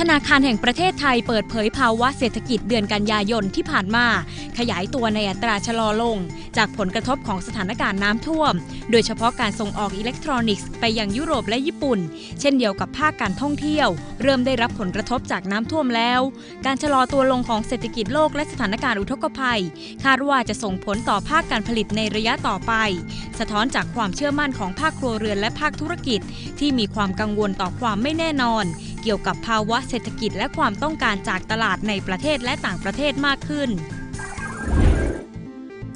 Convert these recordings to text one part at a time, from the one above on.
ธนาคารแห่งประเทศไทยเปิดเผยภาวะเศรษฐกิจเดือนกันยายนที่ผ่านมา ขยายตัวในอัตราชะลอลง จากผลกระทบของสถานการณ์น้ำท่วม โดยเฉพาะการส่งออกอิเล็กทรอนิกส์ไปยังยุโรปและญี่ปุ่น เช่นเดียวกับภาคการท่องเที่ยว เริ่มได้รับผลกระทบจากน้ำท่วมแล้ว การชะลอตัวลงของเศรษฐกิจโลกและสถานการณ์อุทกภัย คาดว่าจะส่งผลต่อภาคการผลิตในระยะต่อไป สะท้อนจากความเชื่อมั่นของภาคครัวเรือนและภาคธุรกิจ ที่มีความกังวลต่อความไม่แน่นอนเกี่ยวกับภาวะเศรษฐกิจและความต้องการจากตลาดในประเทศและต่างประเทศมากขึ้น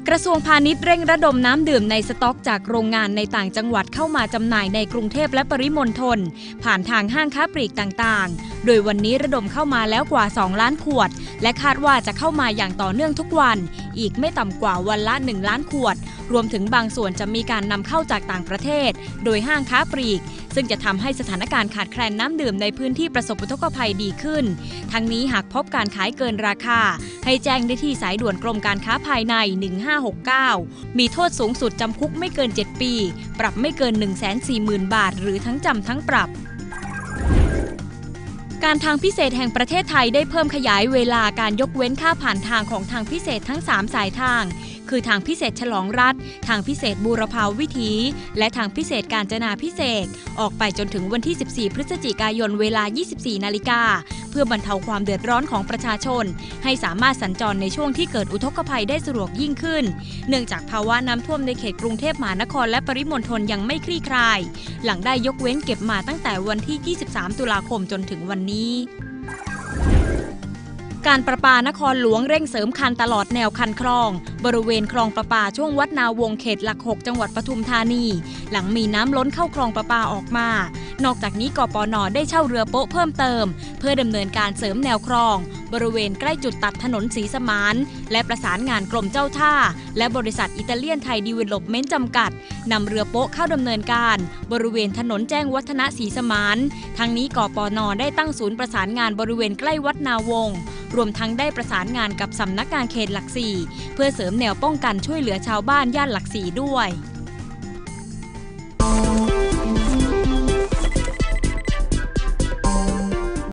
กระทรวงพาณิชย์เร่งระดมน้ำดื่มในสต็อกจากโรงงานในต่างจังหวัดเข้ามาจำหน่ายในกรุงเทพและปริมณฑลผ่านทางห้างค้าปลีกต่างๆ โดยวันนี้ระดมเข้ามาแล้วกว่า 2 ล้านขวด และคาดว่าจะเข้ามาอย่างต่อเนื่องทุกวัน อีกไม่ต่ำกว่าวันละ 1 ล้านขวด รวมถึงบางส่วนจะมีการนำเข้าจากต่างประเทศ โดยห้างค้าปลีก ซึ่งจะทำให้สถานการณ์ขาดแคลนน้ำดื่มในพื้นที่ประสบอุทกภัยดีขึ้น ทั้งนี้หากพบการขายเกินราคา ให้แจ้งได้ที่สายด่วนกรมการค้าภายใน 1569 มีโทษสูงสุดจำคุกไม่เกิน 7 ปี ปรับไม่เกิน 140,000 บาท หรือทั้งจำทั้งปรับการทางพิเศษแห่งประเทศไทยได้เพิ่มขยายเวลาการยกเว้นค่าผ่านทางของทางพิเศษทั้ง 3 สายทาง คือทางพิเศษฉลองรัฐ ทางพิเศษบูรพาวิถี และทางพิเศษการจนาพิเศษออกไปจนถึงวันที่ 14 พฤศจิกายนเวลา 24 นาฬิกา เพื่อบรรเทาความเดือดร้อนของประชาชน ให้สามารถสัญจรในช่วงที่เกิดอุทกภัยได้สะดวกยิ่งขึ้น เนื่องจากภาวะน้ำท่วมในเขตกรุงเทพมหานครและปริมณฑลยังไม่คลี่คลาย หลังได้ยกเว้นเก็บมาตั้งแต่วันที่ 23 ตุลาคมจนถึงวันนี้ การประปานครหลวงเร่งเสริมคันตลอดแนวคันคลอง บริเวณคลองประปาช่วงวัดนาวงเขตหลัก 6 จังหวัดปทุมธานี หลังมีน้ำล้นเข้าคลองประปาออกมา นอกจากนี้กปนได้เช่าเรือโป๊ะเพิ่มเติม เพื่อดำเนินการเสริมแนวคลอง บริเวณใกล้จุดตัดถนนสีสมานและประสานงานกรมเจ้าท่า และบริษัทอิตาเลียนไทยดีเวล็อปเมนต์จำกัดนำเรือโป๊ะเข้าดำเนินการ บริเวณถนนแจ้งวัฒนะสีสมานทั้งนี้กปนได้ตั้งศูนย์ประสานงานบริเวณใกล้วัดนาวงรวมทั้งได้ประสานงานกับสำนักงานเขตหลักสี่เพื่อเสริมแนวป้องกันช่วยเหลือชาวบ้านย่านหลักสี่ด้วย